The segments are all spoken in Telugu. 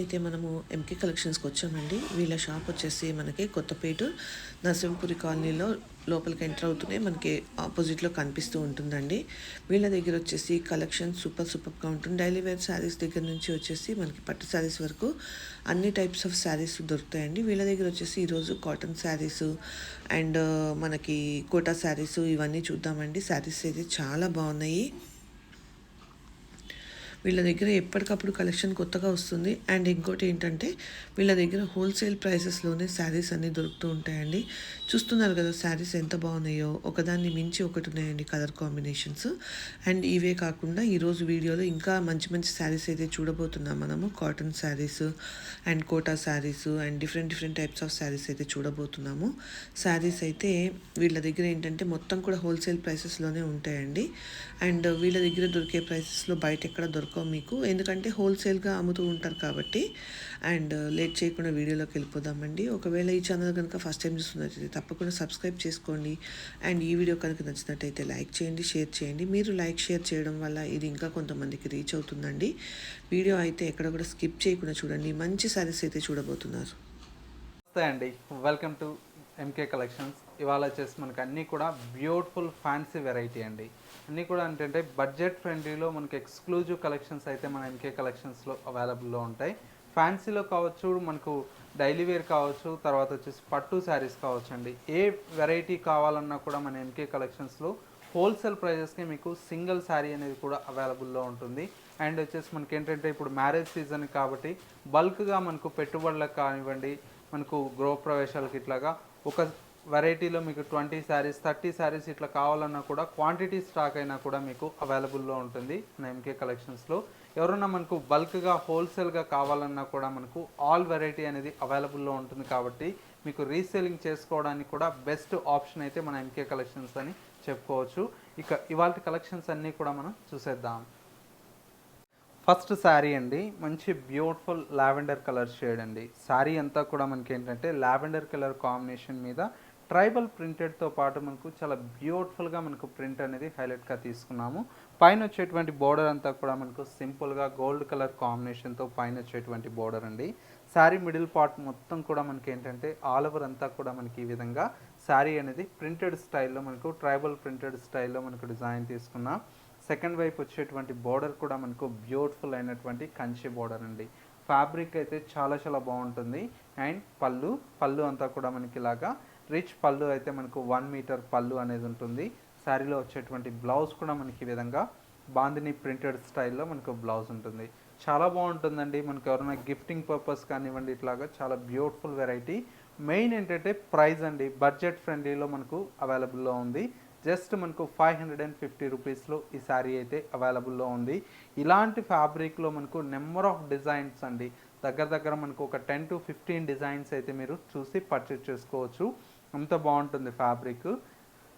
అయితే మనము ఎంకే కలెక్షన్స్కి వచ్చామండి. వీళ్ళ షాప్ వచ్చేసి మనకి కొత్తపేట నరసింహపురి కాలనీలో లోపలికి ఎంటర్ అవుతూనే మనకి ఆపోజిట్లో కనిపిస్తూ ఉంటుందండి. వీళ్ళ దగ్గర వచ్చేసి కలెక్షన్ సూపర్ సూపర్గా ఉంటుంది. డైలీ వేర్ శారీస్ దగ్గర నుంచి వచ్చేసి మనకి పట్టు శారీస్ వరకు అన్ని టైప్స్ ఆఫ్ శారీస్ దొరుకుతాయండి. వీళ్ళ దగ్గర వచ్చేసి ఈరోజు కాటన్ శారీస్ అండ్ మనకి కోటా శారీస్ ఇవన్నీ చూద్దామండి. శారీస్ అయితే చాలా బాగున్నాయి. వీళ్ళ దగ్గర ఎప్పటికప్పుడు కలెక్షన్ కొత్తగా వస్తుంది. అండ్ ఇంకోటి ఏంటంటే వీళ్ళ దగ్గర హోల్సేల్ ప్రైసెస్లోనే శారీస్ అన్నీ దొరుకుతూ ఉంటాయండి. చూస్తున్నారు కదా శారీస్ ఎంత బాగున్నాయో. ఒకదాన్ని మించి ఒకటి ఉన్నాయండి కలర్ కాంబినేషన్స్. అండ్ ఇవే కాకుండా ఈరోజు వీడియోలో ఇంకా మంచి మంచి శారీస్ అయితే చూడబోతున్నాం మనము. Cotton saris and Kota saris and different different types of saris అయితే చూడబోతున్నాము. శారీస్ అయితే వీళ్ళ దగ్గర ఏంటంటే మొత్తం కూడా హోల్సేల్ ప్రైసెస్లోనే ఉంటాయండి. అండ్ వీళ్ళ దగ్గర దొరికే ప్రైసెస్లో బయట ఎక్కడ దొరకవు మీకు. ఎందుకంటే హోల్సేల్గా అమ్ముతూ ఉంటారు కాబట్టి. అండ్ లేట్ చేయకుండా వీడియోలోకి వెళ్ళిపోదామండి. ఒకవేళ ఈ ఛానల్ కనుక ఫస్ట్ టైం చూస్తున్నట్టయితే తప్పకుండా సబ్స్క్రైబ్ చేసుకోండి. అండ్ ఈ వీడియో కనుక నచ్చినట్టయితే లైక్ చేయండి షేర్ చేయండి. మీరు లైక్ షేర్ చేయడం వల్ల ఇది ఇంకా కొంతమందికి రీచ్ అవుతుందండి. వీడియో అయితే ఎక్కడ కూడా స్కిప్ చేయకుండా చూడండి. మంచి సారీస్ అయితే చూడబోతున్నారు. నమస్తే అండి. వెల్కమ్ టు ఎంకే కలెక్షన్స్ ఇవాళ వచ్చేసి మనకి అన్నీ కూడా బ్యూటిఫుల్ ఫ్యాన్సీ వెరైటీ అండి. అన్నీ కూడా ఏంటంటే బడ్జెట్ ఫ్రెండ్లీలో మనకి ఎక్స్క్లూజివ్ కలెక్షన్స్ అయితే మన ఎంకే కలెక్షన్స్లో అవైలబుల్లో ఉంటాయి. ఫ్యాన్సీలో కావచ్చు మనకు డైలీ వేర్ కావచ్చు తర్వాత వచ్చేసి పట్టు శారీస్ కావచ్చు అండి. ఏ వెరైటీ కావాలన్నా కూడా మన ఎంకే కలెక్షన్స్లో హోల్సేల్ ప్రైజెస్కి మీకు సింగిల్ శారీ అనేది కూడా అవైలబుల్లో ఉంటుంది. అండ్ వచ్చేసి మనకి ఏంటంటే ఇప్పుడు మ్యారేజ్ సీజన్ కాబట్టి బల్క్గా మనకు పెట్టుబడులకు కానివ్వండి మనకు గృహ ప్రవేశాలకి ఇట్లాగా ఒక వెరైటీలో మీకు ట్వంటీ శారీస్ థర్టీ శారీస్ ఇట్లా కావాలన్నా కూడా క్వాంటిటీ స్టాక్ అయినా కూడా మీకు అవైలబుల్లో ఉంటుంది మన ఎంకే కలెక్షన్స్లో. ఎవరన్నా మనకు బల్క్గా హోల్సేల్గా కావాలన్నా కూడా మనకు ఆల్ వెరైటీ అనేది అవైలబుల్లో ఉంటుంది కాబట్టి మీకు రీసేలింగ్ చేసుకోవడానికి కూడా బెస్ట్ ఆప్షన్ అయితే మన ఎంకే కలెక్షన్స్ అని చెప్పుకోవచ్చు. ఇక ఇవాళ కలెక్షన్స్ అన్నీ కూడా మనం చూసేద్దాం. ఫస్ట్ శారీ అండి మంచి బ్యూటిఫుల్ లావెండర్ కలర్ షేడ్ అండి. శారీ అంతా కూడా మనకి ఏంటంటే లావెండర్ కలర్ కాంబినేషన్ మీద ట్రైబల్ ప్రింటెడ్తో పాటు మనకు చాలా బ్యూటిఫుల్గా మనకు ప్రింట్ అనేది హైలైట్గా తీసుకున్నాము. పైన వచ్చేటువంటి బోర్డర్ అంతా కూడా మనకు సింపుల్గా గోల్డ్ కలర్ కాంబినేషన్తో పైన వచ్చేటువంటి బోర్డర్ అండి. శారీ మిడిల్ పార్ట్ మొత్తం కూడా మనకి ఏంటంటే ఆల్ ఓవర్ అంతా కూడా మనకి ఈ విధంగా శారీ అనేది ప్రింటెడ్ స్టైల్లో మనకు ట్రైబల్ ప్రింటెడ్ స్టైల్లో మనకు డిజైన్ తీసుకున్నాం. సెకండ్ వైపు వచ్చేటువంటి బోర్డర్ కూడా మనకు బ్యూటిఫుల్ అయినటువంటి కంచి బోర్డర్ అండి. ఫ్యాబ్రిక్ అయితే చాలా చాలా బాగుంటుంది. అండ్ పళ్ళు పళ్ళు అంతా కూడా మనకి ఇలాగా రిచ్ పళ్ళు అయితే మనకు వన్ మీటర్ పళ్ళు అనేది ఉంటుంది. శారీలో వచ్చేటువంటి బ్లౌజ్ కూడా మనకి ఈ విధంగా బాందిని ప్రింటెడ్ స్టైల్లో మనకు బ్లౌజ్ ఉంటుంది. చాలా బాగుంటుందండి. మనకు ఎవరైనా గిఫ్టింగ్ పర్పస్ కానివ్వండి ఇట్లాగా చాలా బ్యూటిఫుల్ వెరైటీ మెయిన్ ఏంటంటే ప్రైస్ అండి. బడ్జెట్ ఫ్రెండ్లీలో మనకు అవైలబుల్లో ఉంది. జస్ట్ మనకు ఫైవ్ హండ్రెడ్ అండ్ ఫిఫ్టీ రూపీస్లో ఈ శారీ అయితే అవైలబుల్లో ఉంది. ఇలాంటి ఫ్యాబ్రిక్లో మనకు నెంబర్ ఆఫ్ డిజైన్స్ అండి. దగ్గర దగ్గర మనకు ఒక టెన్ టు ఫిఫ్టీన్ డిజైన్స్ అయితే మీరు చూసి పర్చేస్ చేసుకోవచ్చు. అంత బాగుంటుంది ఫ్యాబ్రిక్.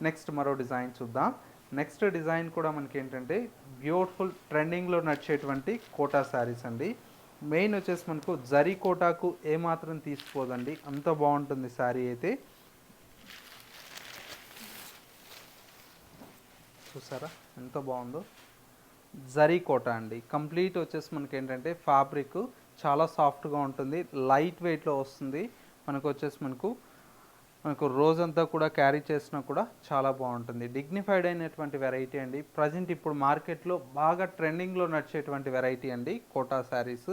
నెక్స్ట్ మరో డిజైన్ చూద్దాం. నెక్స్ట్ డిజైన్ కూడా మనకి ఏంటంటే బ్యూటిఫుల్ ట్రెండింగ్లో నడిచేటువంటి కోటా శారీస్ అండి. మెయిన్ వచ్చేసి మనకు జరీ కోటాకు ఏమాత్రం తీసుకోదండి. అంత బాగుంటుంది శారీ అయితే. చూసారా? ఎంత బాగుందో. జరీ కోట అండి. కంప్లీట్ వచ్చేసి మనకి ఏంటంటే ఫ్యాబ్రిక్ చాలా సాఫ్ట్గా ఉంటుంది. లైట్ వెయిట్లో వస్తుంది. మనకు వచ్చేసి మనకు మనకు రోజంతా కూడా క్యారీ చేసినా కూడా చాలా బాగుంటుంది. డిగ్నిఫైడ్ అయినటువంటి వెరైటీ అండి. ప్రజెంట్ ఇప్పుడు మార్కెట్లో బాగా ట్రెండింగ్లో నడిచేటువంటి వెరైటీ అండి కోటా శారీస్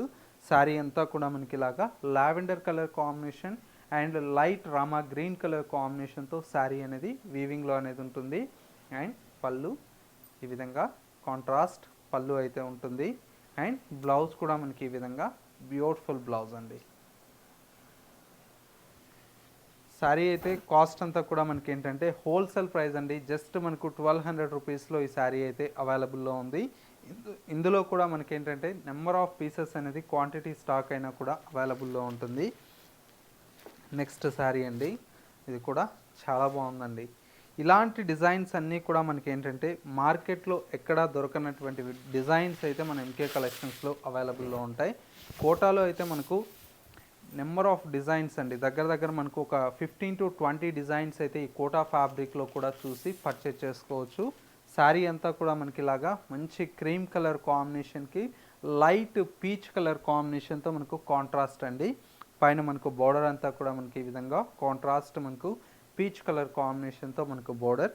శారీ అంతా కూడా మనకి ఇలాగా lavender colour combination and light Rama green colour కాంబినేషన్తో శారీ అనేది వీవింగ్లో అనేది ఉంటుంది. అండ్ పళ్ళు ఈ విధంగా కాంట్రాస్ట్ పళ్ళు అయితే ఉంటుంది. అండ్ బ్లౌజ్ కూడా మనకి ఈ విధంగా బ్యూటిఫుల్ బ్లౌజ్ అండి. శారీ అయితే కాస్ట్ అంతా కూడా మనకి ఏంటంటే హోల్సేల్ ప్రైస్ అండి. జస్ట్ మనకు ట్వెల్వ్ హండ్రెడ్ రూపీస్లో ఈ శారీ అయితే అవైలబుల్లో ఉంది. ఇందులో కూడా మనకి ఏంటంటే నెంబర్ ఆఫ్ పీసెస్ అనేది క్వాంటిటీ స్టాక్ అయినా కూడా అవైలబుల్లో ఉంటుంది. నెక్స్ట్ శారీ అండి. ఇది కూడా చాలా బాగుందండి. ఇలాంటి డిజైన్స్ అన్నీ కూడా మనకి ఏంటంటే మార్కెట్లో ఎక్కడా దొరకనటువంటి డిజైన్స్ అయితే మన ఎంకే కలెక్షన్స్లో అవైలబుల్లో ఉంటాయి. కోటాలో అయితే మనకు నెంబర్ ఆఫ్ డిజైన్స్ అండి. దగ్గర దగ్గర మనకు ఒక ఫిఫ్టీన్ టు ట్వంటీ డిజైన్స్ అయితే ఈ కోటా ఫ్యాబ్రిక్లో కూడా చూసి పర్చేజ్ చేసుకోవచ్చు. శారీ అంతా కూడా మనకి ఇలాగా మంచి క్రీమ్ కలర్ కాంబినేషన్కి లైట్ పీచ్ కలర్ కాంబినేషన్తో మనకు కాంట్రాస్ట్ అండి. పైన మనకు బోర్డర్ అంతా కూడా మనకి ఈ విధంగా కాంట్రాస్ట్ మనకు పీచ్ కలర్ కాంబినేషన్తో మనకు బోర్డర్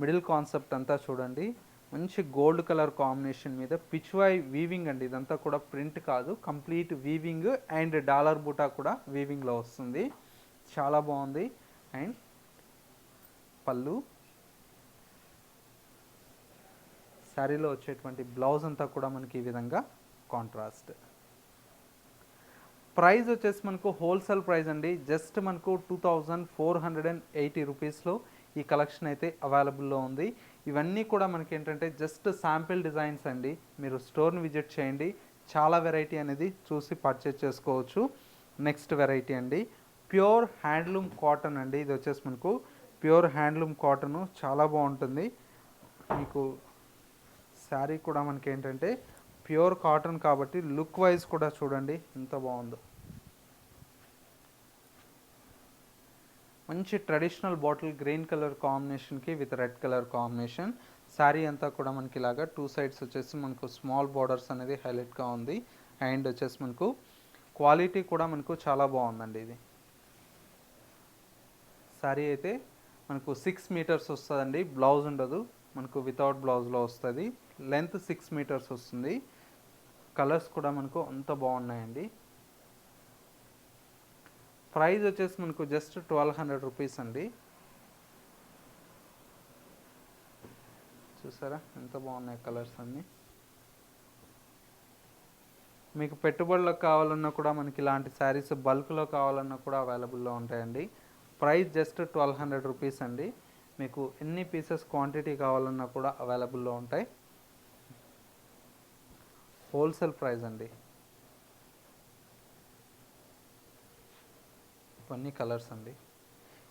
మిడిల్ కాన్సెప్ట్ అంతా చూడండి. మంచి గోల్డ్ కలర్ కాంబినేషన్ మీద పిచ్వాయ్ వీవింగ్ అండి. ఇదంతా కూడా ప్రింట్ కాదు. కంప్లీట్ వీవింగ్ అండ్ డాలర్ బూటా కూడా వీవింగ్లో వస్తుంది. చాలా బాగుంది. అండ్ పళ్ళు. శారీలో వచ్చేటువంటి బ్లౌజ్ అంతా కూడా మనకి ఈ విధంగా కాంట్రాస్ట్ ప్రైస్ వచ్చేసి మనకు హోల్సేల్ ప్రైస్ అండి. జస్ట్ మనకు two thousand four hundred and eighty రూపీస్లో ఈ కలెక్షన్ అయితే అవైలబుల్లో ఉంది. ఇవన్నీ కూడా మనకి ఏంటంటే జస్ట్ శాంపిల్ డిజైన్స్ అండి. మీరు స్టోర్ని విజిట్ చేయండి. చాలా వెరైటీ అనేది చూసి పర్చేజ్ చేసుకోవచ్చు. నెక్స్ట్ వెరైటీ అండి. ప్యూర్ హ్యాండ్లూమ్ కాటన్ అండి. ఇది వచ్చేసి మనకు ప్యూర్ హ్యాండ్లూమ్ కాటన్ చాలా బాగుంటుంది. మీకు శారీ కూడా మనకి ఏంటంటే ప్యూర్ కాటన్ కాబట్టి లుక్ వైజ్ కూడా చూడండి ఎంత బాగుందో. మంచి ట్రెడిషనల్ బాటిల్ గ్రీన్ కలర్ కాంబినేషన్కి with red colour combination sari అంతా కూడా మనకి ఇలాగా టూ సైడ్స్ వచ్చేసి మనకు స్మాల్ బార్డర్స్ అనేది హైలైట్గా ఉంది. అండ్ వచ్చేసి మనకు క్వాలిటీ కూడా మనకు చాలా బాగుందండి ఇది. శారీ అయితే మనకు సిక్స్ మీటర్స్ వస్తుందండి. బ్లౌజ్ ఉండదు. మనకు వితౌట్ బ్లౌజ్లో వస్తుంది. లెంత్ సిక్స్ మీటర్స్ వస్తుంది. కలర్స్ కూడా మనకు అంత బాగున్నాయండి. ప్రైస్ వచ్చేసి మనకు జస్ట్ ట్వెల్వ్ హండ్రెడ్ రూపీస్ అండి. చూసారా? ఎంత బాగున్నాయి కలర్స్ అన్నీ. మీకు పెట్టుబడులకు కావాలన్నా కూడా మనకి ఇలాంటి శారీస్ బల్క్లో కావాలన్నా కూడా అవైలబుల్లో ఉంటాయండి. Price just twelve hundred rupees అండి. మీకు ఎన్ని పీసెస్ క్వాంటిటీ కావాలన్నా కూడా అవైలబుల్లో ఉంటాయి. హోల్సేల్ ప్రైస్ అండి. ఇవన్నీ కలర్స్ అండి.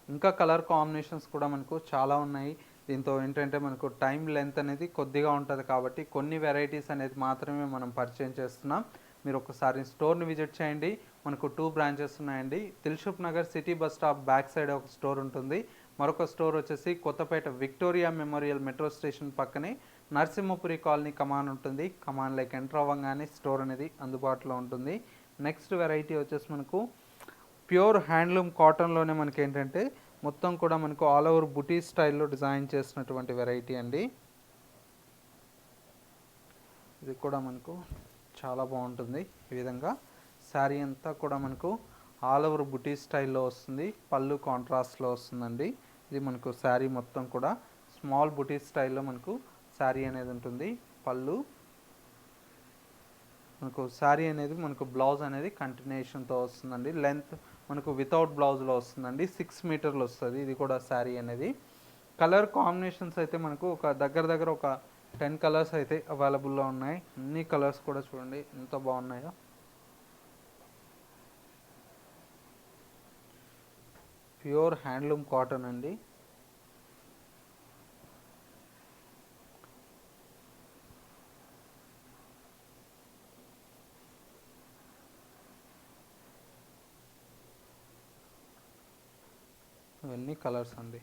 ఇంకా కలర్ కాంబినేషన్స్ కూడా మనకు చాలా ఉన్నాయి. దీంతో ఏంటంటే మనకు టైం లెంత్ అనేది కొద్దిగా ఉంటుంది కాబట్టి కొన్ని వెరైటీస్ అనేది మాత్రమే మనం పరిచయం చేస్తున్నాం. మీరు ఒకసారి స్టోర్ని విజిట్ చేయండి. మనకు టూ బ్రాంచెస్ ఉన్నాయండి. Dilsukhnagar city bus stop back side ఒక స్టోర్ ఉంటుంది. మరొక స్టోర్ వచ్చేసి Kothapet Victoria Memorial metro station పక్కనే నరసింహపురి కాలనీ కమాన్ ఉంటుంది. కమాన్ లైక్ ఎంటర్ అవ్వగానే స్టోర్ అనేది అందుబాటులో ఉంటుంది. నెక్స్ట్ వెరైటీ వచ్చేసి మనకు ప్యూర్ హ్యాండ్లూమ్ కాటన్లోనే మనకి ఏంటంటే మొత్తం కూడా మనకు ఆల్ ఓవర్ బుటీ స్టైల్లో డిజైన్ చేసినటువంటి వెరైటీ అండి. ఇది కూడా మనకు చాలా బాగుంటుంది. ఈ విధంగా శారీ అంతా కూడా మనకు ఆల్ ఓవర్ బుటీ స్టైల్లో వస్తుంది. పళ్ళు కాంట్రాస్ట్లో వస్తుందండి. ఇది మనకు శారీ మొత్తం కూడా స్మాల్ బుటీ స్టైల్లో మనకు శారీ అనేది ఉంటుంది. పళ్ళు మనకు శారీ అనేది మనకు బ్లౌజ్ అనేది కంటిన్యూషన్తో వస్తుందండి. లెంత్ మనకు వితౌట్ బ్లౌజ్లో వస్తుందండి. సిక్స్ మీటర్లు వస్తుంది. ఇది కూడా శారీ అనేది. కలర్ కాంబినేషన్స్ అయితే మనకు ఒక దగ్గర దగ్గర ఒక టెన్ కలర్స్ అయితే అవైలబుల్లో ఉన్నాయి. అన్ని కలర్స్ కూడా చూడండి. ఎంత బాగున్నాయో. ప్యూర్ హ్యాండ్లూమ్ కాటన్ అండి. ఎన్ని కలర్స్ అండి.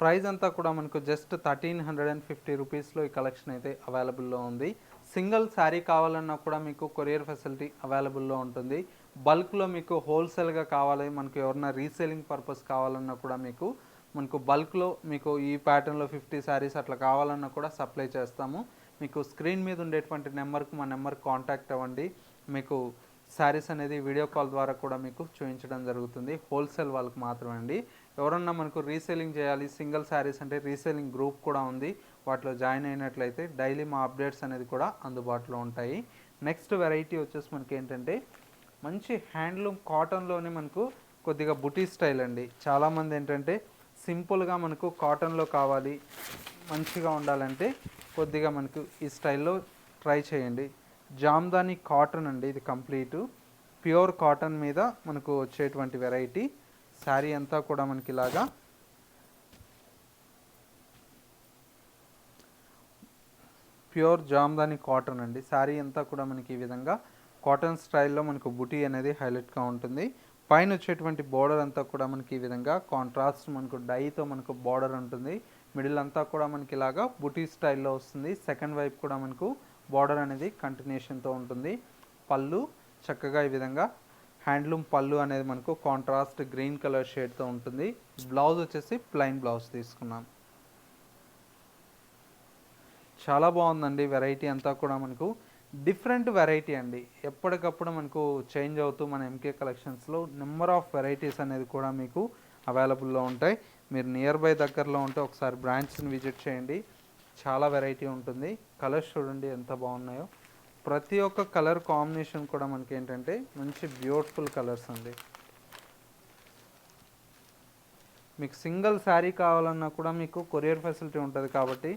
ప్రైస్ అంతా కూడా మనకు just thirteen hundred and fifty రూపీస్లో ఈ కలెక్షన్ అయితే అవైలబుల్లో ఉంది. సింగిల్ శారీ కావాలన్నా కూడా మీకు కొరియర్ ఫెసిలిటీ అవైలబుల్లో ఉంటుంది. బల్క్లో మీకు హోల్సేల్గా కావాలి మనకు ఎవరైనా రీసేలింగ్ పర్పస్ కావాలన్నా కూడా మీకు మనకు బల్క్లో మీకు ఈ ప్యాటర్న్లో ఫిఫ్టీ శారీస్ అట్లా కావాలన్నా కూడా సప్లై చేస్తాము. మీకు స్క్రీన్ మీద ఉండేటువంటి నెంబర్కి మా నెంబర్ కాంటాక్ట్ అవ్వండి. మీకు శారీస్ అనేది వీడియో కాల్ ద్వారా కూడా మీకు చూపించడం జరుగుతుంది. హోల్సేల్ వాళ్ళకి మాత్రమే అండి. ఎవరన్నా మనకు రీసేలింగ్ చేయాలి సింగిల్ శారీస్ అంటే రీసేలింగ్ గ్రూప్ కూడా ఉంది. వాటిలో జాయిన్ అయినట్లయితే డైలీ మా అప్డేట్స్ అనేది కూడా అందుబాటులో ఉంటాయి. నెక్స్ట్ వెరైటీ వచ్చేసి మనకి ఏంటంటే మంచి హ్యాండ్లూమ్ కాటన్లోనే మనకు కొద్దిగా బుటీ స్టైల్ అండి. చాలామంది ఏంటంటే సింపుల్గా మనకు కాటన్లో కావాలి మంచిగా ఉండాలంటే కొద్దిగా మనకు ఈ స్టైల్లో ట్రై చేయండి. జామ్దాని కాటన్ అండి ఇది కంప్లీట్. ప్యూర్ కాటన్ మీద మనకు వచ్చేటువంటి వెరైటీ. శారీ అంతా కూడా మనకి ఇలాగా ప్యూర్ జామ్దాని కాటన్ అండి. శారీ అంతా కూడా మనకి ఈ విధంగా కాటన్ స్టైల్లో మనకు బుటీ అనేది హైలైట్గా ఉంటుంది. పైన వచ్చేటువంటి బార్డర్ అంతా కూడా మనకి ఈ విధంగా కాంట్రాస్ట్ మనకు డైతో మనకు బార్డర్ ఉంటుంది. మిడిల్ అంతా కూడా మనకి ఇలాగా బుటీ స్టైల్లో వస్తుంది. సెకండ్ వైపు కూడా మనకు బార్డర్ అనేది కంటిన్యూషన్తో ఉంటుంది. పళ్ళు చక్కగా ఈ విధంగా హ్యాండ్లూమ్ పళ్ళు అనేది మనకు కాంట్రాస్ట్ గ్రీన్ కలర్ షేడ్తో ఉంటుంది. బ్లౌజ్ వచ్చేసి ప్లెయిన్ బ్లౌజ్ తీసుకున్నాం. చాలా బాగుందండి వెరైటీ అంతా కూడా మనకు. డిఫరెంట్ వెరైటీ అండి. ఎప్పటికప్పుడు మనకు చేంజ్ అవుతూ మన ఎంకే కలెక్షన్స్లో నెంబర్ ఆఫ్ వెరైటీస్ అనేది కూడా మీకు అవైలబుల్లో ఉంటాయి. మీరు నియర్ బై దగ్గరలో ఉంటే ఒకసారి బ్రాంచ్ని విజిట్ చేయండి. చాలా వెరైటీ ఉంటుంది. కలర్స్ చూడండి ఎంత బాగున్నాయో. ప్రతి ఒక్క కలర్ కాంబినేషన్ కూడా మనకి ఏంటంటే మంచి బ్యూటిఫుల్ కలర్స్ అండి. మీకు సింగిల్ శారీ కావాలన్నా కూడా మీకు కొరియర్ ఫెసిలిటీ ఉంటుంది కాబట్టి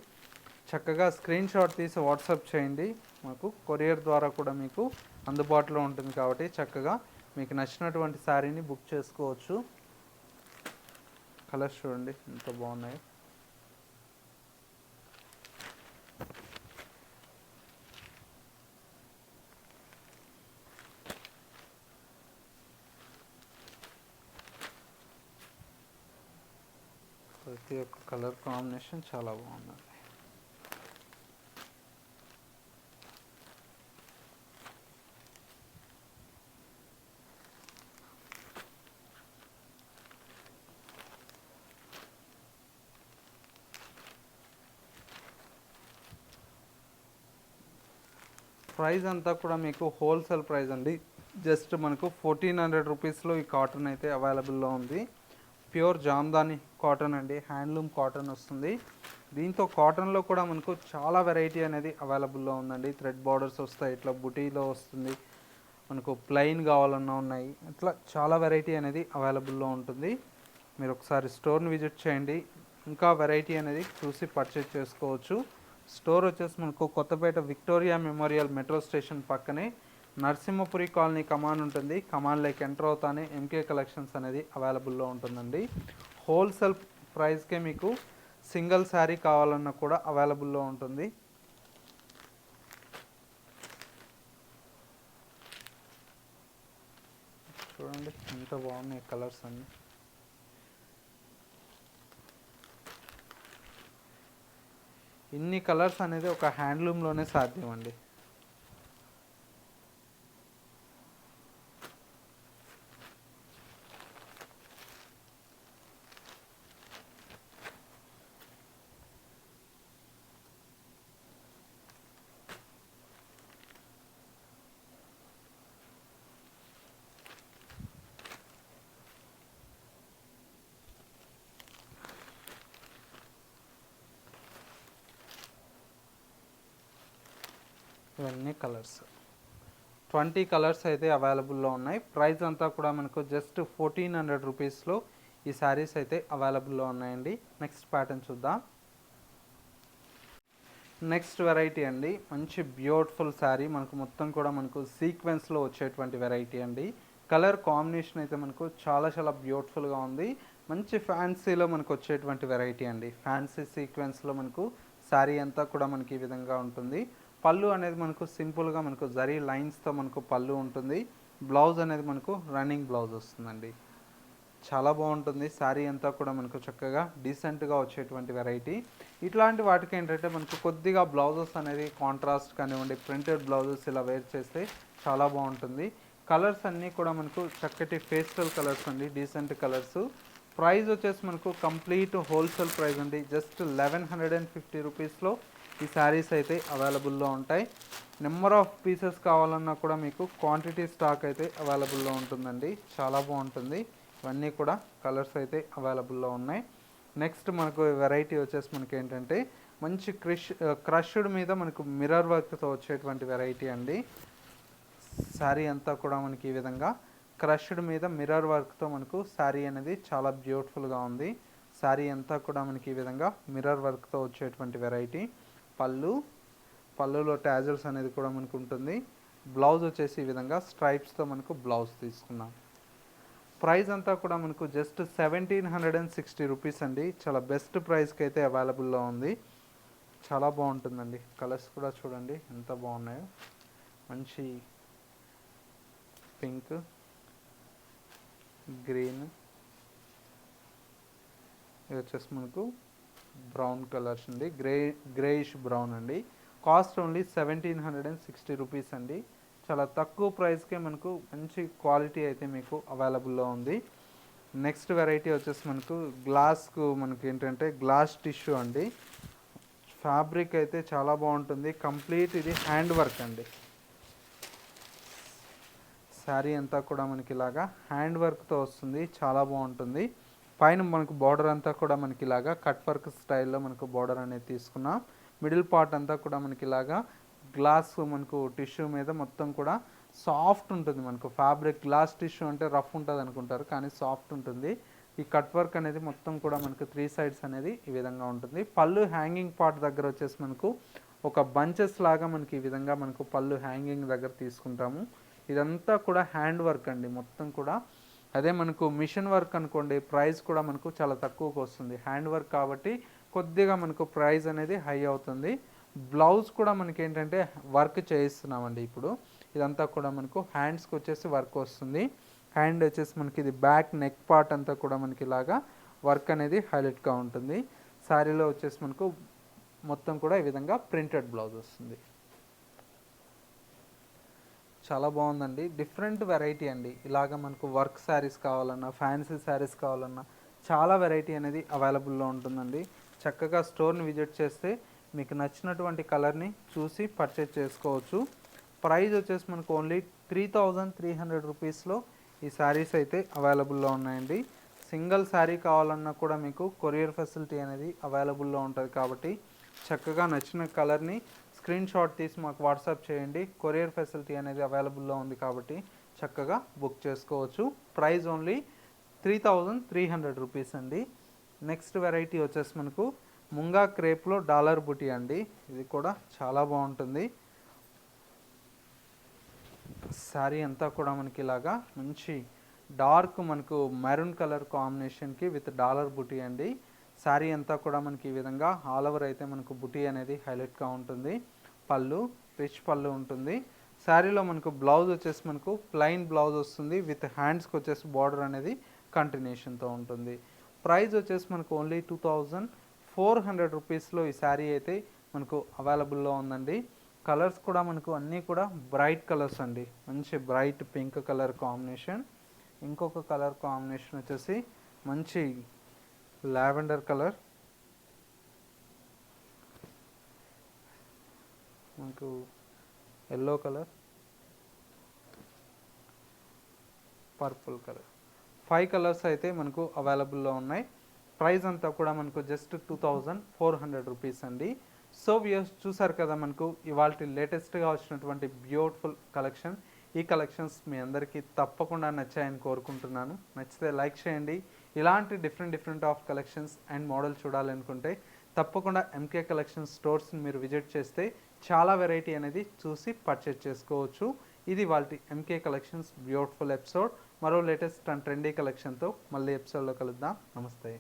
చక్కగా స్క్రీన్ షాట్ తీసి వాట్సాప్ చేయండి. మాకు కొరియర్ ద్వారా కూడా మీకు అందుబాటులో ఉంటుంది కాబట్టి చక్కగా మీకు నచ్చినటువంటి శారీని బుక్ చేసుకోవచ్చు. కలర్స్ చూడండి ఎంత బాగున్నాయి. ప్రతి యొక్క కలర్ కాంబినేషన్ చాలా బాగుందండి. ప్రైస్ అంతా కూడా మీకు హోల్సేల్ ప్రైస్ అండి. జస్ట్ మనకు ఫోర్టీన్ హండ్రెడ్ రూపీస్లో ఈ కాటన్ అయితే అవైలబుల్లో ఉంది. ప్యూర్ జామ్దాని కాటన్ అండి హ్యాండ్లూమ్ కాటన్ వస్తుంది. దీంతో కాటన్లో కూడా మనకు చాలా వెరైటీ అనేది అవైలబుల్లో ఉందండి. థ్రెడ్ బార్డర్స్ వస్తాయి ఇట్లా బుటీలో వస్తుంది మనకు ప్లెయిన్ కావాలన్నా ఉన్నాయి. ఇట్లా చాలా వెరైటీ అనేది అవైలబుల్లో ఉంటుంది. మీరు ఒకసారి స్టోర్ని విజిట్ చేయండి. ఇంకా వెరైటీ అనేది చూసి పర్చేజ్ చేసుకోవచ్చు. స్టోర్ వచ్చేసి మనకు Kothapet Victoria Memorial metro station పక్కనే నరసింహపురి కాలనీ కమాన్ ఉంటుంది. కమాన్లోకి ఎంటర్ అవుతానే ఎంకే కలెక్షన్స్ అనేది అవైలబుల్లో ఉంటుందండి. హోల్సేల్ ప్రైస్కే మీకు సింగిల్ శారీ కావాలన్నా కూడా అవైలబుల్లో ఉంటుంది. చూడండి ఎంత బాగున్నాయి కలర్స్ అన్నీ. ఇన్ని కలర్స్ అనేది ఒక హ్యాండ్లూమ్లోనే సాధ్యం అండి ఇవన్నీ కలర్స్. ట్వంటీ కలర్స్ అయితే అవైలబుల్లో ఉన్నాయి. ప్రైస్ అంతా కూడా మనకు జస్ట్ ఫోర్టీన్ హండ్రెడ్ రూపీస్లో ఈ శారీస్ అయితే అవైలబుల్లో ఉన్నాయండి. నెక్స్ట్ ప్యాటర్న్ చూద్దాం. నెక్స్ట్ వెరైటీ అండి. మంచి బ్యూటిఫుల్ శారీ. మనకు మొత్తం కూడా మనకు సీక్వెన్స్లో వచ్చేటువంటి వెరైటీ అండి. కలర్ కాంబినేషన్ అయితే మనకు చాలా చాలా బ్యూటిఫుల్గా ఉంది. మంచి ఫ్యాన్సీలో మనకు వచ్చేటువంటి వెరైటీ అండి. ఫ్యాన్సీ సీక్వెన్స్లో మనకు శారీ అంతా కూడా మనకి ఈ విధంగా ఉంటుంది. పళ్ళు అనేది మనకు సింపుల్గా మనకు జరీ లైన్స్తో మనకు పళ్ళు ఉంటుంది. బ్లౌజ్ అనేది మనకు రన్నింగ్ బ్లౌజ్ వస్తుందండి. చాలా బాగుంటుంది. శారీ అంతా కూడా మనకు చక్కగా డీసెంట్గా వచ్చేటువంటి వెరైటీ. ఇట్లాంటి వాటికి ఏంటంటే మనకు కొద్దిగా బ్లౌజెస్ అనేది కాంట్రాస్ట్ కానివ్వండి ప్రింటెడ్ బ్లౌజెస్ ఇలా వేర్ చేస్తే చాలా బాగుంటుంది. కలర్స్ అన్నీ కూడా మనకు చక్కటి పేస్టల్ కలర్స్ అండి డీసెంట్ కలర్స్. ప్రైస్ వచ్చేసి మనకు కంప్లీట్ హోల్సేల్ ప్రైస్ అండి. Just eleven hundred and fifty రూపీస్లో ఈ శారీస్ అయితే అవైలబుల్లో ఉంటాయి. నెంబర్ ఆఫ్ పీసెస్ కావాలన్నా కూడా మీకు క్వాంటిటీ స్టాక్ అయితే అవైలబుల్లో ఉంటుందండి. చాలా బాగుంటుంది. ఇవన్నీ కూడా కలర్స్ అయితే అవైలబుల్లో ఉన్నాయి. నెక్స్ట్ మనకు వెరైటీ వచ్చేసి మనకి ఏంటంటే మంచి క్రిష్ క్రష్డ్ మీద మనకు మిర్రర్ వర్క్తో వచ్చేటువంటి వెరైటీ అండి. శారీ అంతా కూడా మనకి ఈ విధంగా క్రష్డ్ మీద మిర్రర్ వర్క్తో మనకు శారీ అనేది చాలా బ్యూటిఫుల్గా ఉంది. శారీ అంతా కూడా మనకి ఈ విధంగా మిర్రర్ వర్క్తో వచ్చేటువంటి వెరైటీ పళ్ళు పళ్ళులో ట్యాజల్స్ అనేది కూడా మనకు ఉంటుంది. బ్లౌజ్ వచ్చేసి ఈ విధంగా స్ట్రైప్స్తో మనకు బ్లౌజ్ తీసుకున్నాం. ప్రైస్ అంతా కూడా మనకు just seventeen hundred and sixty rupees అండి. చాలా బెస్ట్ ప్రైస్కి అయితే అవైలబుల్లో ఉంది. చాలా బాగుంటుందండి. కలర్స్ కూడా చూడండి ఎంత బాగున్నాయో. మంచి పింక్ గ్రీన్ ఇది వచ్చేసి మనకు బ్రౌన్ కలర్స్ అండి. గ్రే గ్రేయిష్ బ్రౌన్ అండి. Cost only seventeen hundred and sixty rupees అండి. చాలా తక్కువ ప్రైస్కే మనకు మంచి క్వాలిటీ అయితే మీకు అవైలబుల్లో ఉంది. నెక్స్ట్ వెరైటీ వచ్చేసి మనకు గ్లాస్కు మనకి ఏంటంటే గ్లాస్ టిష్యూ అండి. ఫ్యాబ్రిక్ అయితే చాలా బాగుంటుంది. కంప్లీట్ ఇది హ్యాండ్ వర్క్ అండి. శారీ అంతా కూడా మనకి ఇలాగా హ్యాండ్ వర్క్తో వస్తుంది. చాలా బాగుంటుంది. పైన మనకు బార్డర్ అంతా కూడా మనకి ఇలాగా కట్ వర్క్ స్టైల్లో మనకు బార్డర్ అనేది తీసుకున్నాం. మిడిల్ పార్ట్ అంతా కూడా మనకి ఇలాగా గ్లాస్ మనకు టిష్యూ మీద మొత్తం కూడా సాఫ్ట్ ఉంటుంది మనకు. ఫ్యాబ్రిక్ గ్లాస్ టిష్యూ అంటే రఫ్ ఉంటుంది అనుకుంటారు కానీ సాఫ్ట్ ఉంటుంది. ఈ కట్ వర్క్ అనేది మొత్తం కూడా మనకు త్రీ సైడ్స్ అనేది ఈ విధంగా ఉంటుంది. పళ్ళు హ్యాంగింగ్ పార్ట్ దగ్గర వచ్చేసి మనకు ఒక బంచెస్ లాగా మనకి ఈ విధంగా మనకు పళ్ళు హ్యాంగింగ్ దగ్గర తీసుకుంటాము. ఇదంతా కూడా హ్యాండ్ వర్క్ అండి. మొత్తం కూడా అదే మనకు మిషన్ వర్క్ అనుకోండి ప్రైస్ కూడా మనకు చాలా తక్కువకు వస్తుంది. హ్యాండ్ వర్క్ కాబట్టి కొద్దిగా మనకు ప్రైస్ అనేది హై అవుతుంది. బ్లౌజ్ కూడా మనకి ఏంటంటే వర్క్ చేయిస్తున్నామండి ఇప్పుడు. ఇదంతా కూడా మనకు హ్యాండ్స్కి వచ్చేసి వర్క్ వస్తుంది. హ్యాండ్ వచ్చేసి మనకి ఇది బ్యాక్ నెక్ పార్ట్ అంతా కూడా మనకి ఇలాగా వర్క్ అనేది హైలైట్గా ఉంటుంది. శారీలో వచ్చేసి మనకు మొత్తం కూడా ఈ విధంగా ప్రింటెడ్ బ్లౌజ్ వస్తుంది. చాలా బాగుందండి. డిఫరెంట్ వెరైటీ అండి. ఇలాగ మనకు వర్క్ శారీస్ కావాలన్నా ఫ్యాన్సీ శారీస్ కావాలన్నా చాలా వెరైటీ అనేది అవైలబుల్లో ఉంటుందండి. చక్కగా స్టోర్ని విజిట్ చేస్తే మీకు నచ్చినటువంటి కలర్ని చూసి పర్చేజ్ చేసుకోవచ్చు. ప్రైస్ వచ్చేసి మనకు only three thousand three hundred రూపీస్లో ఈ శారీస్ అయితే అవైలబుల్లో ఉన్నాయండి. సింగిల్ శారీ కావాలన్నా కూడా మీకు కొరియర్ ఫెసిలిటీ అనేది అవైలబుల్లో ఉంటుంది కాబట్టి చక్కగా నచ్చిన కలర్ని స్క్రీన్ షాట్ తీసి మాకు వాట్సాప్ చేయండి. కొరియర్ ఫెసిలిటీ అనేది అవైలబుల్లో ఉంది కాబట్టి చక్కగా బుక్ చేసుకోవచ్చు. Price only three thousand three hundred rupees అండి. నెక్స్ట్ వెరైటీ వచ్చేసి మనకు ముంగా క్రేప్లో డాలర్ బుటీ అండి. ఇది కూడా చాలా బాగుంటుంది. శారీ అంతా కూడా మనకి ఇలాగా మంచి డార్క్ మనకు మెరూన్ కలర్ కాంబినేషన్కి విత్ డాలర్ బుటీ అండి. శారీ అంతా కూడా మనకి ఈ విధంగా ఆల్ ఓవర్ అయితే మనకు బుటీ అనేది హైలైట్గా ఉంటుంది. పళ్ళు రిచ్ పళ్ళు ఉంటుంది. శారీలో మనకు బ్లౌజ్ వచ్చేసి మనకు ప్లెయిన్ బ్లౌజ్ వస్తుంది. విత్ హ్యాండ్స్కి వచ్చేసి బార్డర్ అనేది కంటిన్యూషన్తో ఉంటుంది. ప్రైస్ వచ్చేసి మనకు only two thousand four hundred రూపీస్లో ఈ శారీ అయితే మనకు అవైలబుల్లో ఉందండి. కలర్స్ కూడా మనకు అన్నీ కూడా బ్రైట్ కలర్స్ అండి. మంచి బ్రైట్ పింక్ కలర్ కాంబినేషన్. ఇంకొక కలర్ కాంబినేషన్ వచ్చేసి మంచి లావెండర్ కలర్. మనకు yellow colour purple colour five colours అయితే మనకు అవైలబుల్లో ఉన్నాయి. ప్రైస్ అంతా కూడా మనకు just two thousand four hundred rupees అండి. సో వ్యూస్ చూసారు కదా మనకు ఇవాళ లేటెస్ట్గా వచ్చినటువంటి బ్యూటిఫుల్ కలెక్షన్ ఈ కలెక్షన్స్ మీ అందరికీ తప్పకుండా నచ్చాయని కోరుకుంటున్నాను. నచ్చితే లైక్ చేయండి. ఇలాంటి different different of collections and model చూడాలనుకుంటే తప్పకుండా ఎంకే కలెక్షన్ స్టోర్స్ని మీరు విజిట్ చేస్తే చాలా వెరైటీ అనేది చూసి పర్చేజ్ చేసుకోవచ్చు. ఇది వాళ్ళ M K collections beautiful episode మరో లేటెస్ట్ అండ్ ట్రెండీ కలెక్షన్తో మళ్ళీ ఎపిసోడ్లో కలుద్దాం. నమస్తే.